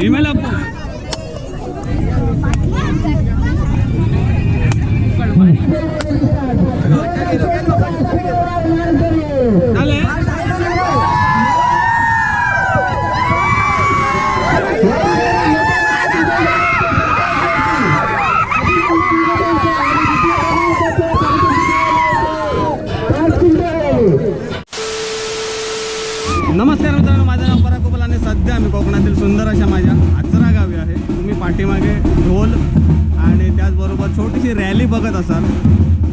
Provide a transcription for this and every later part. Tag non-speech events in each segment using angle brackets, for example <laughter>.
Dímelo, त्याचबरोबर छोटीशी रॅली बघत असाल.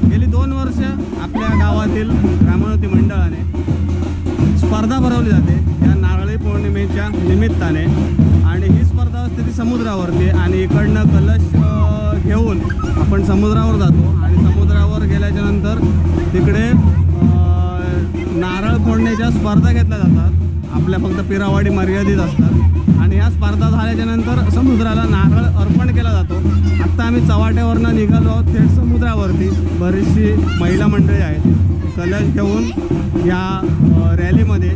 गेली दोन वर्ष आपल्या गावातील रामणवती मंडळाने स्पर्धा भरवली जाते. या नारळी पौर्णिमेच्या निमित्ताने. आणि ही स्पर्धा असते ती समुद्रावरती. आणि इकडनं कलश घेऊन आपण समुद्रावर जातो. आणि समुद्रावर गेल्याच्यानंतर तिकडे नारळ फोडण्याच्या स्पर्धा घेतल्या जातात. आपल्या फक्त पिरावाडी मर्यादित असतात. आणि या स्पर्धा झाल्याच्यानंतर समुद्राला नारळ अर्पण केला जातो. आत्ता आम्ही चव्हाट्यावरनं निघालो आहोत थेट समुद्रावरती. बरीचशी महिला मंडळी आहेत. कलश घेऊन या रॅलीमध्ये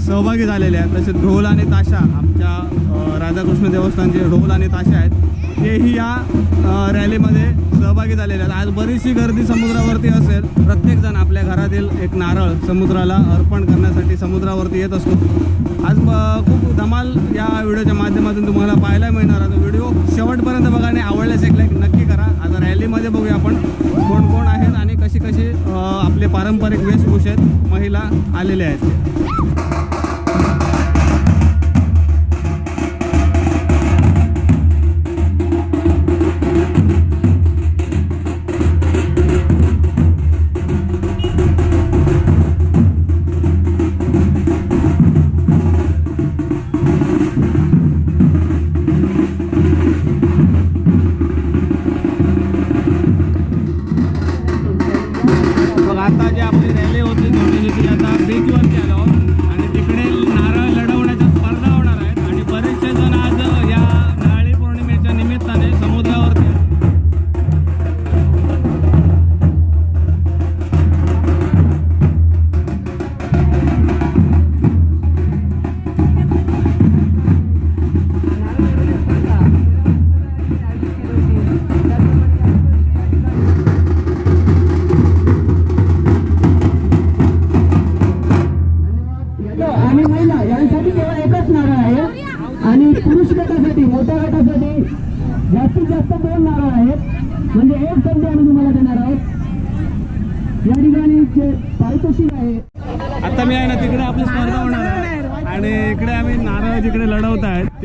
सहभागी झालेले आहेत. तसेच ढोल आणि ताशा आमच्या राधाकृष्ण देवस्थानचे ढोल आणि ताशा आहेत. हेही या रॅलीमध्ये सहभागी झालेले आहेत. आज बरीचशी गर्दी समुद्रावरती असेल. प्रत्येकजण आपल्या घरातील एक नारळ समुद्राला अर्पण करण्यासाठी समुद्रावरती येत असतो. आज ब- खूप धमाल या व्हिडिओच्या माध्यमातून तुम्हाला पाहायला मिळणार आहे. व्हिडिओ शेवटपर्यंत बघा आणि आवडल्यास एक लाईक नक्की करा. आता रॅलीमध्ये बघूया आपण कोण कोण आहेत आणि कशी कशी आपले पारंपरिक वेशभूषेत महिला आलेल्या आहेत.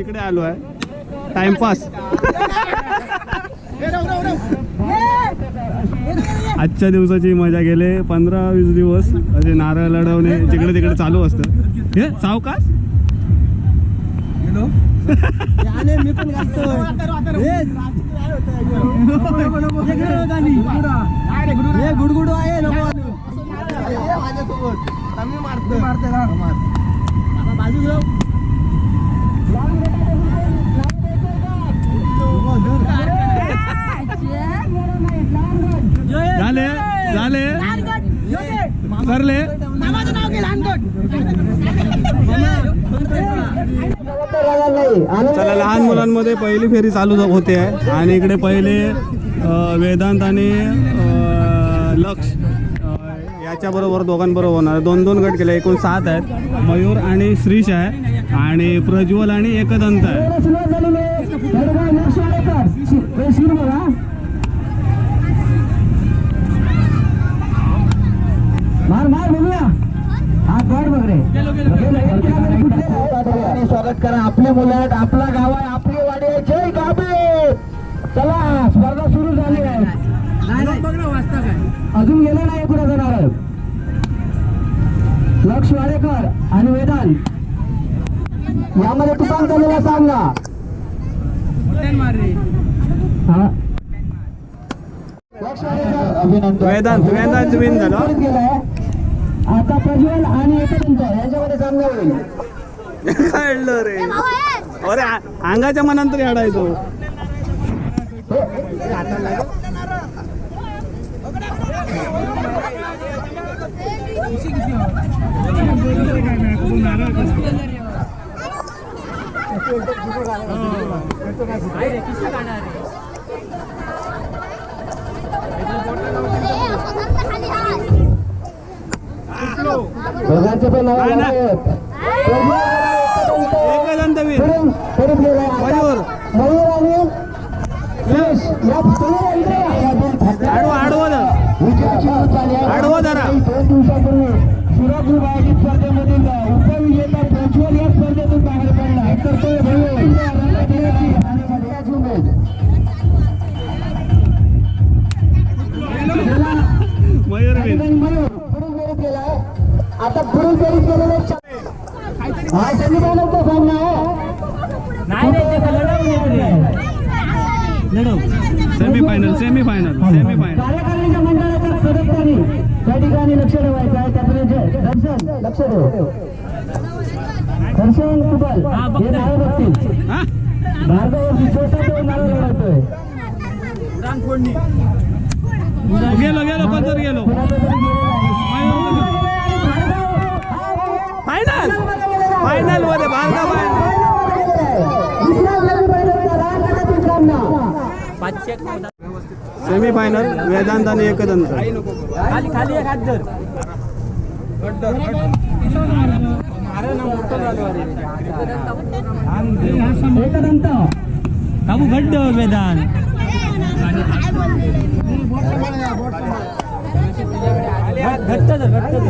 तिकडे आलो आहे. टाइमपास आजच्या दिवसाची मजा गेले. पंधरा वीस दिवस असे नारळ लढवणे जिकडे तिकडे चालू असतं. हे सावकाश? मी पण गुडगुडू आहे चला लहान मुलांमध्ये पहिली फेरी चालू होते आहे. आणि इकडे पहिले वेदांत आणि लक्ष याच्याबरोबर दोघांबरोबर होणार दोन दोन गट केले. एकूण सात आहेत. मयूर आणि श्रीश आहे. आणि प्रज्वल आणि एकदंत आहे. मार मार. स्वागत करा आपले मुलं आहेत आपला गाव आहे आपली वाडी आहे. जय गाबे! चला स्पर्धा सुरू झाली आहे. अजून गेले नाही कुठे जाणार लक्ष वाडेकर आणि वेदांत. यामध्ये तुकान झालेला सांगा हा. अभिनंदन वेदांत वेदांत विन झालं. आता प्रज्वल आणि याच्यामध्ये सामना होईल काढलं रे. अरे अंगाच्या मनांतर अडायचो किती दोघांचे पण नाव मयूर. मयूर आणि सुरेश या सगळ्या इकडे या दोन फाट्या. आडवं आडवं. आडवं धरा. दोन दिवसापूर्वी शिरापूर आता पुढे फेरीत गेलेले च- हा सेमीफायनलचा सामना आहे. Semifinal semifinal semifinal कार्यकारिणीच्या मंडळाच्या सदस्यांनी त्या ठिकाणी लक्ष ठेवायचं आहे. जे- दर्शन लक्ष ठेव दर्शन कुबल हे नाव बघतील. हा? भार्गवरती छोटा तो नाव लढवतोय सेमी फायनल वेदांत आणि एकदंत. खाली खाली एक हात धर. एकदंत काबू घट्ट वेदान घट्ट धर घट्ट धर.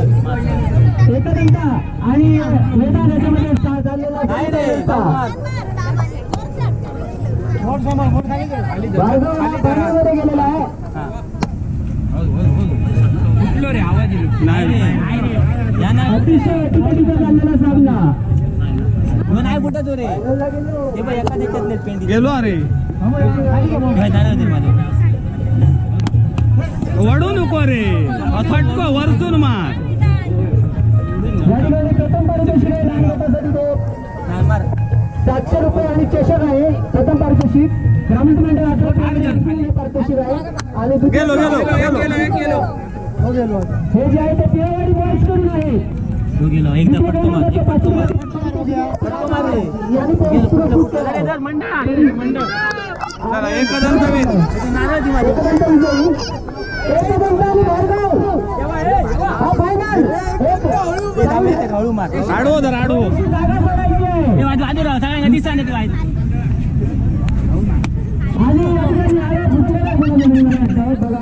एकदंत आणि वेदांत याच्यामध्ये सा- झालेला नाही रे भार्गव हा गेलेला आहे. रे अतिशय झालेला सामना. हो नाही कुठं तो रे. ते बघ एका त्याच्यात पेंडी. गेलो अरे. वडू नको रे. फटको वरतून मार. सातशे रुपये आणि चषक आहे. प्रथम पारितोषिक. ग्रामीण मंडळ आठवडे पारितोषिक आहे. आणि दुसरे गेलो गेलो गेलो. हे जे आहे ते पिळवाडी बॉयजकडून आहे. तू गेलो एकदा दुसऱ्या पटतो मार क्रमांकाचे एक पटतो मार पाचशे मार रे. यांनी तो पुरस्कृत केला. चला एकदंत विन नारळ दे माझ्या एकदंत विजयी. एकदंत आणि भार्गव. हा final. एक- ते थांब ते हळू मार. आडवो धर आडवो वाजू वाजू राव सगळ्यांना दिसा नाही आणि या ठिकाणी आया फुटलेला गुलाब आहे मला वाटतं. बघा.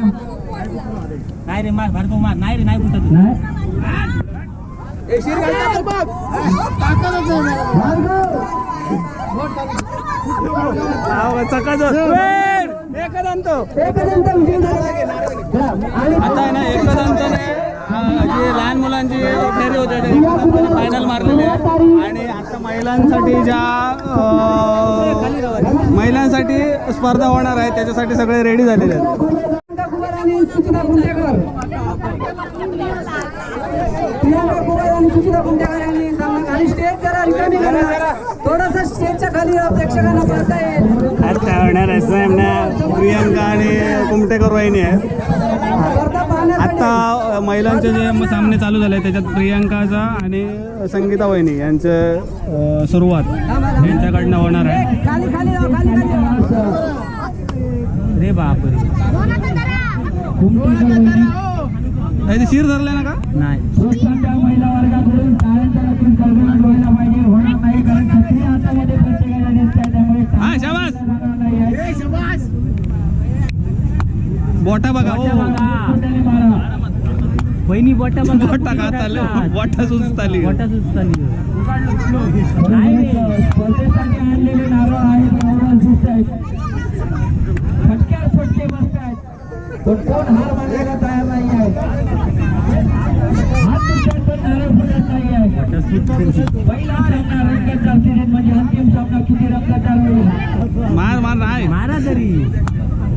नाही रे मार भार्गव मार नाही रे नाही तू नाही. चकाचक एकदंत एकदंत आता आहे ना एकदंतने अं, जे लहान मुलांची फेरी होते फायनल मारलेली आहे आणि आता महिलांसाठी ज्या महिलांसाठी स्पर्धा होणार आहे त्याच्यासाठी सगळे रेडी झालेले आहेत. प्रियांका आणि थोडस स्टेजच्या खाली प्रेक्षकांना पाहता येईल आहे प्रियंका आणि कुमटेकर वाहिनी आहे आता महिलांचे जे सामने चालू झाले त्याच्यात प्रियंकाचा आणि संगीता वहिनी यांचं सुरुवात यांच्याकडनं होणार आहे. रे बाप रे नाही ते शिर धरले ना का नाही हा शाबास. बोटा बघा हो. बहिणी बोटा बघा बोटा आले बोटा सुचताली. बोटा सुचताली. स्पर्धेसाठी आणलेले नारळ आहेत नारळ दिसत आहेत. फटक्यावर फटके बसत आहेत पण कोण हार मानायला तयार नाही आहे हात दुसऱ्यात पण नारळ फुटत नाही आहे बोटा सुचताली. पहिला सामना रंगाचा सिरीज म्हणजे अंतिम सामना किती रंगाचा होईल? मार मार नाही. मारा तरी.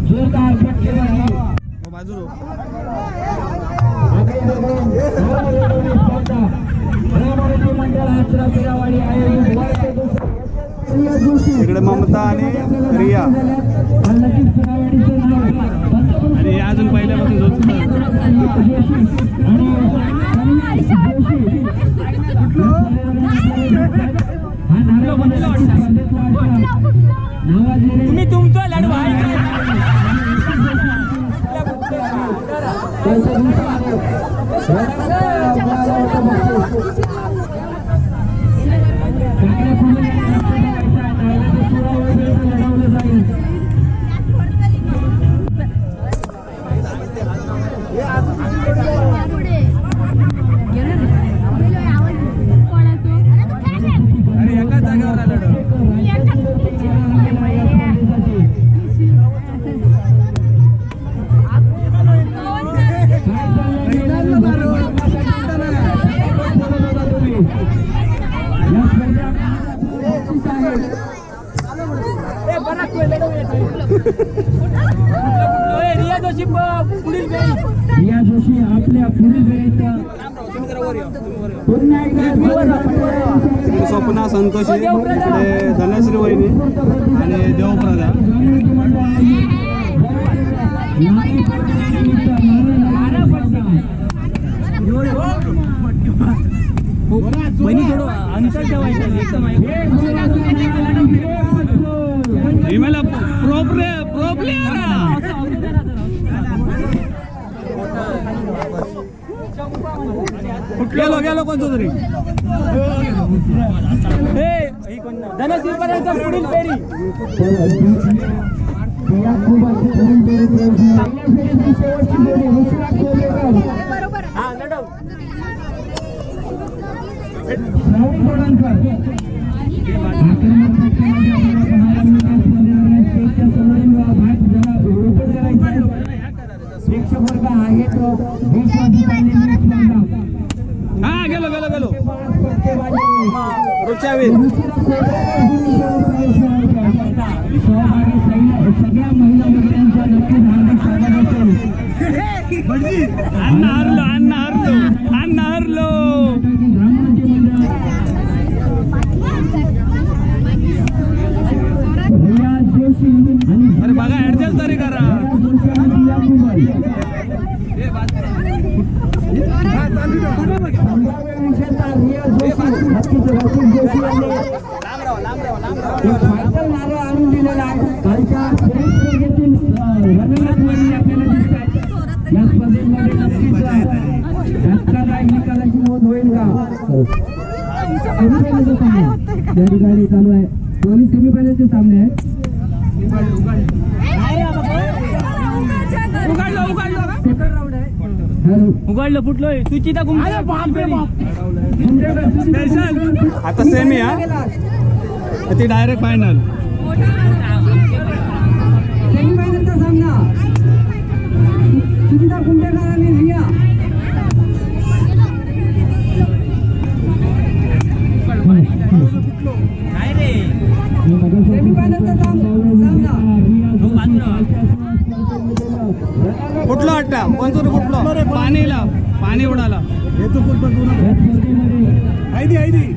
जोरदार फटकेबाजी बाजू रो. आगळे बघून रामरेवडी स्पर्धा रामरेवडी मंडळ आचरा पिरावाडी आयोजित वर्ष दुसरे रिया जोशी इकडे ममता आणि रिया. आणि अजून पहिल्यापासून रिया जोशी पुढील आपल्या पुढील वेळेत पुन्हा एकदा स्वप्ना संतोषी इकडे धनश्री वहिनी आणि देवप्रदा. बहिणी थोडं अंतर ठेवायचं एकदम हिमेला प्रो प्ले प्रो प्लेअर गेलो गेलो कोणतं तरी. धनश्री पर्यंत पुढील फेरी. हा लढव. शिक्षक वर्ग आहे तो देशवासी चाललेली स्पर्धा हा गेलो गेलो गेलो. सगळ्या महिला <laughs> मंडळांच्या नक्कीच हार्दिक स्वागत असेल अण्णा हरलो अण्णा हरलो अण्णा हरलो ब्राह्मणाचे मंडळ रिया जोशी आणि अरे बघा ऍडजस्ट तरी करा रिया जोशी आणि रिया कुमार. संभाव्य विजेता रिया जोशी नक्कीच रफिक जोशी यांनी एक फायनल नारळ आणून दिलेला आहे कालच्या पुरुष स्पर्धेतील अं, रनरअपमध्ये आपल्याला दिसत आहेत या स्पर्धेमध्ये नक्कीच अं, धक्कादायक निकालाची नोंद होईल का सेमीफायनलचा सामना ठिकाणी चालू आहे. दोन्ही सेमीफायनलचे सामने आहेत. उघडलो फुटलोय. सुचिता आता सेमी हा. ती डायरेक्ट फायनल सेमीफायनलचा सामना. सुचिता कुंडेकर कोणतं कुठलं पाणीला पाणी उडाला. आहे.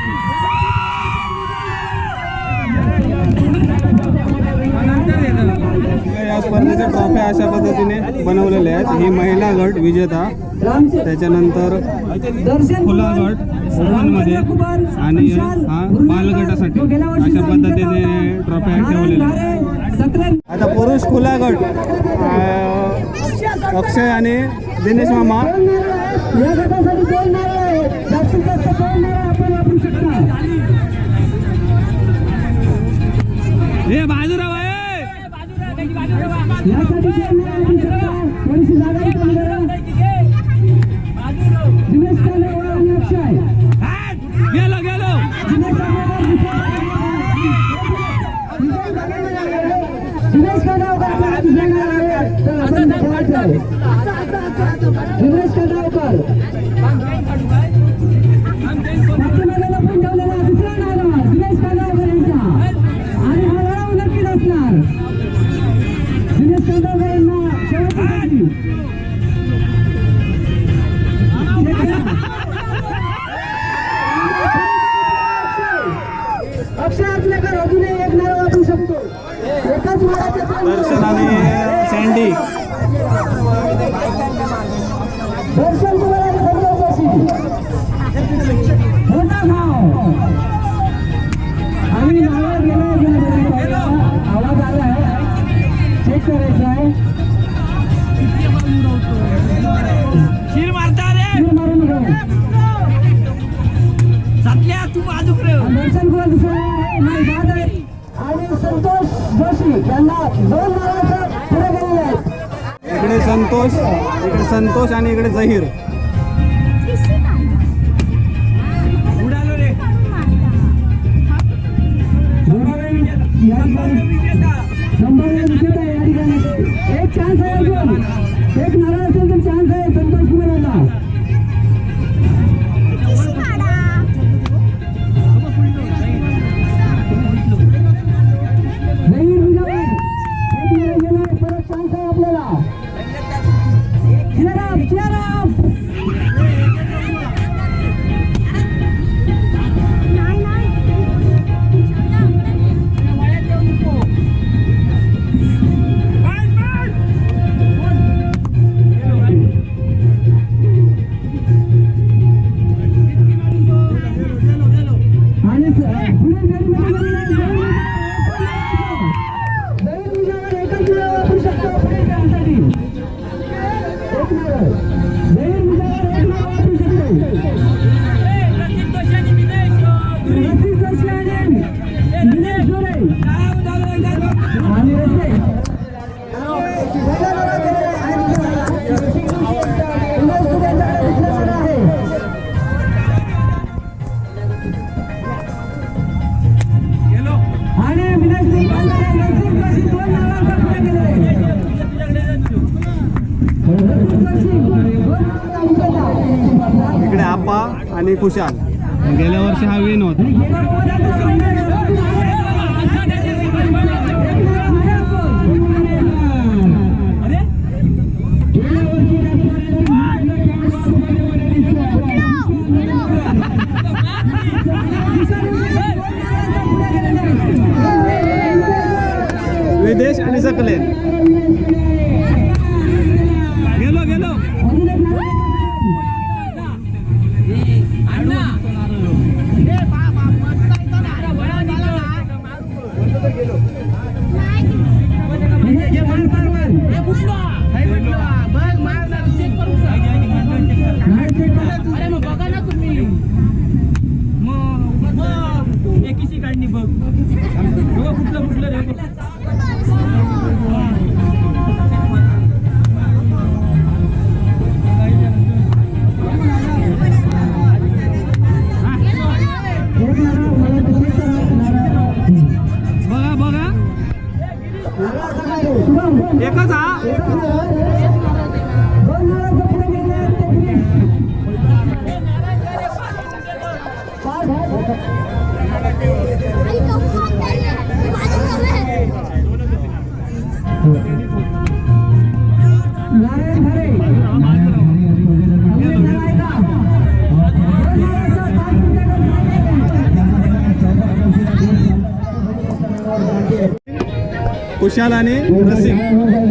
स्पर्धेच्या ट्रॉफ्या अशा पद्धतीने बनवलेल्या आहेत. ही महिला गट विजेता त्याच्यानंतर खुला गटमध्ये आणि हा बालगटासाठी अशा पद्धतीने ट्रॉफ्या ठेवलेल्या आहेत. आता पुरुष खुला गट अक्षय आणि दिनेश मामा. हे बाजूराव थोडीशी जागा दिनेश काले आणि अक्षय. क्रॉस आहे. शिर मारता रे. शिर मारू नका सातल्या तू बाजूक रे दर्शन गोल दुसरा आणि संतोष जोशी यांना दोन मारायचा पुढे गेलेले आहेत इकडे संतोष इकडे संतोष आणि इकडे जहीर. चान्स आहे अजून. एक नारळ असेल तर चान्स आहे. इकडे आपा आणि कुशाल. गेल्या वर्षी हा वेन होत. विदेश आणि सकले खुशाल आणि रसिक.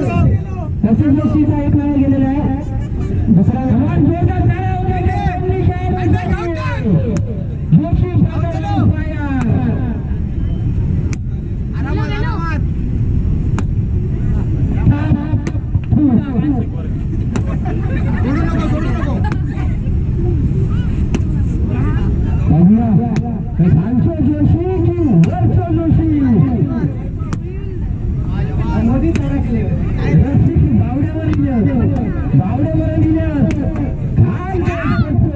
रसिक जोशीचा एक वेळा गेलेला आहे. दुसरा खालचो जोशी की वरचो जोशी मोदी सरकले रसिक बावड्यावर गेले बावड्यावर गेले काय करतो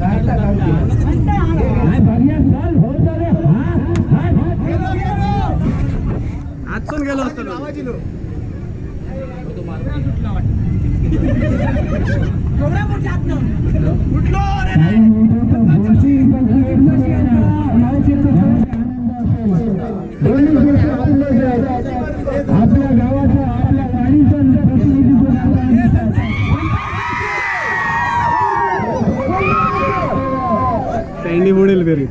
काय बघिया चाल होत रे हा हा आजसून गेलो असतो काही सँडी बुडेल फेरी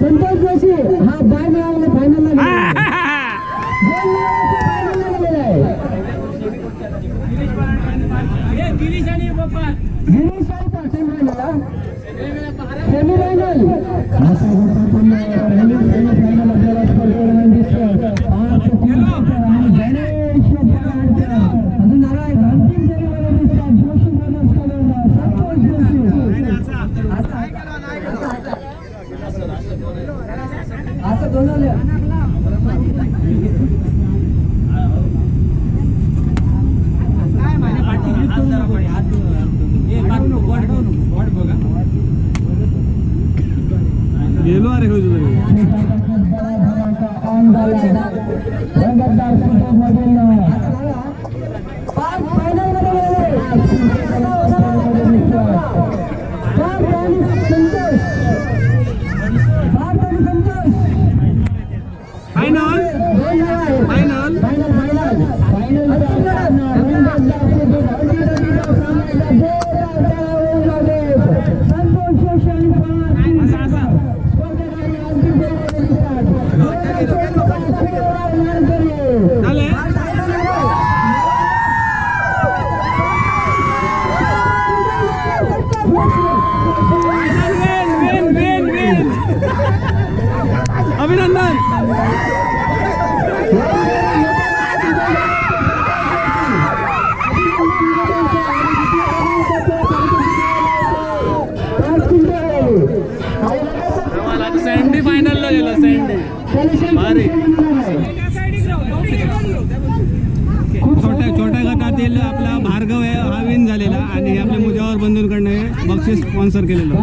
संतोष जोशी हा बाय मिळाला फायनलला गेलेला आहे. गिरीश आणि का सेमीफायनलला? सेमीफायनल. असा होता पण पहिली सेमीफायनल आपल्याला स्पर्धेदरम्यान दिसतोय. पाच किलोमीटर आणि गणेश पवारांचं अजून नाव आहे. अंतिम फेरीमध्ये दिसतात. जोशी brothers कडून संतोष जोशी. असं दोन गेलो अरे हो तुझं रंगतदार फुटबॉलमधील पाच फायनलमध्ये गेले. पाच आणि संतोष पाच आणि संतोष फायनल दोन नाव आहेत. फायनल फायनल फायनल फायनल रंगतदार फुटबॉल संतोष जोशी आणि पवार स्पर्धेसाठी अंतिम फेरीमध्ये दिसतात. झाले विन विन विन अभिनंदन सँडी फायनलला गेलो सँडी भारी छोट्या छोट्या गटातील आपला भार्गव आहे हा विन झालेला आणि हे आपल्या मुजावर बंधूंकडनं हे बक्षीस स्पॉन्सर केलेलं.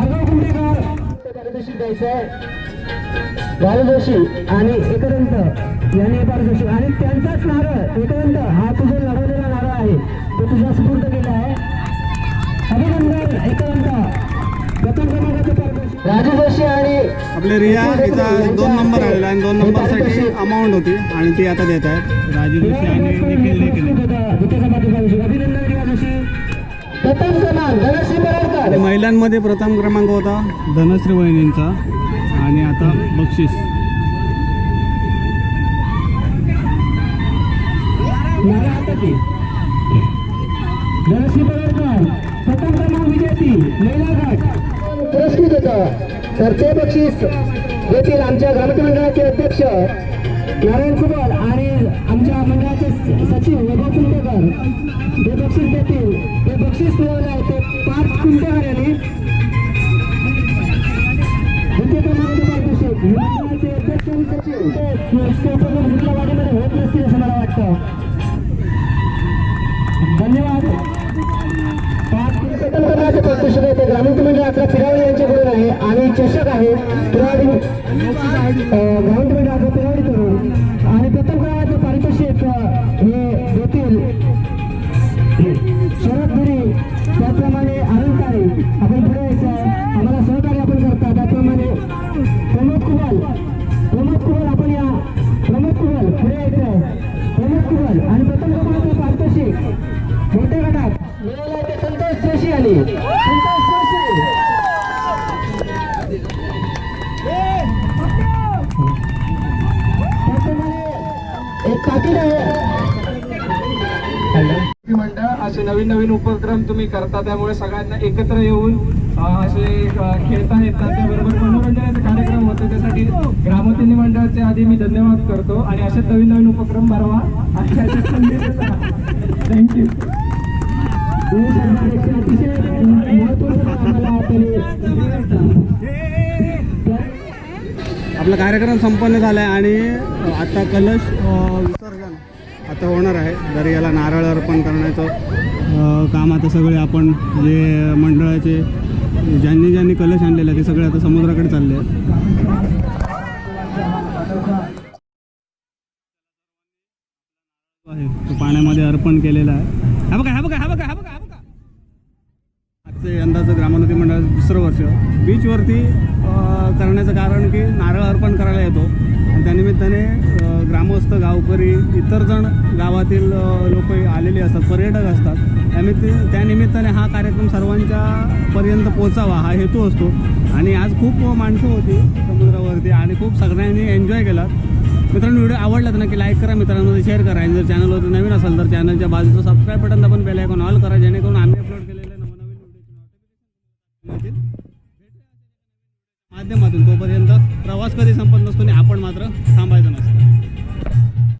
जोशी आणि एकदंत यांनी जोशी आणि त्यांचाच नारळ एकदंत हा तुझा लढवलेला नारळ आहे. तो तुझ्या स्फूर्त केला आहे. अभिनंदन एकदंत प्रथम राजू जोशी आणि आपले रिया हिचा दोन नंबर आलेला आणि दोन नंबरसाठी अमाऊंट होती आणि ती आता देत आहेत राजू जोशी आणि निखिल पराडकर महिलांमध्ये प्रथम क्रमांक होता धनश्री वहिनींचा. आणि आता बक्षीस. धनश्री प्रथम क्रमांक विजेती महिला गट पुरस्कृत होतं. तर ते बक्षीस देखील आमच्या ग्रामस्थ मंडळाचे अध्यक्ष नारायण कुबल आणि आमच्या मंडळाचे सचिव वैभव कुंटेकर हे बक्षीस देतील. ते बक्षीस मिळवलं आहे ते पाच कुंटेकर यांनी मंडळाचे अध्यक्ष आणि सचिव. ते होत नसतील असं मला वाटतं. धन्यवाद. चषक आहे ते ग्रामीण म्हणजे आपल्या पिरावडी यांच्याकडून आहे आणि चषक आहे. पिरावडी ग्रामीण म्हणजे आपल्या पिरावडी करून आणि प्रथम क्रमांकाचं पारितोषिक हे देतील शरद गुरी त्याचप्रमाणे आनंद काळे आपण पुढे यायचं आम्हाला सहकार्य आपण करता. त्याचप्रमाणे प्रमोद कुमार. प्रमोद कुमार आपण या प्रमोद कुमार पुढे यायचं आहे. प्रमोद कुमार आणि प्रथम क्रमांकाचं पारितोषिक. मोठ्या गटात मिळाला ते संतोष जोशी आली मंडळ असे नवीन नवीन उपक्रम तुम्ही करता त्यामुळे सगळ्यांना एकत्र येऊन असे खेळता येतात. त्याबरोबर मनोरंजनाचे कार्यक्रम होते त्यासाठी ग्रामोत्तनी मंडळाचे आधी मी धन्यवाद करतो. आणि असे नवीन नवीन उपक्रम भरवा. थँक्यू आपला कार्यक्रम संपन्न झाला आहे आणि आता कलश आता होणार आहे. दर्याला नारळ अर्पण करण्याचं काम आता सगळे आपण जे मंडळाचे ज्यांनी ज्यांनी कलश आणलेले ते सगळे आता समुद्राकडे चालले आहेत. आहे. पाण्यामध्ये अर्पण केलेला आहे. हा बघा हा बघा. ते यंदाचं ग्रामोन्नती मंडळाचं दुसरं वर्ष. बीचवरती करण्याचं कारण की नारळ अर्पण करायला येतो. आणि त्यानिमित्ताने ग्रामस्थ गावकरी इतर जण गावातील लोक आलेले असतात पर्यटक असतात. त्यानिमित्त त्यानिमित्ताने हा कार्यक्रम सर्वांच्या पर्यंत पोचावा हा हेतू असतो. आणि आज खूप माणसं होती समुद्रावरती आणि खूप सगळ्यांनी एन्जॉय केला. मित्रांनो व्हिडिओ आवडला तर नक्की लाईक करा मित्रांमध्ये शेअर करा. आणि जर चॅनलवरती नवीन असेल तर चॅनलच्या बाजूचं सबस्क्राईब बटन दाबून बेल आयकॉन ऑल करा जेणेकरून आम्ही अपलोड माध्यमातून तोपर्यंत प्रवास कधी संपत नसतो आणि आपण मात्र थांबायचं नसतं.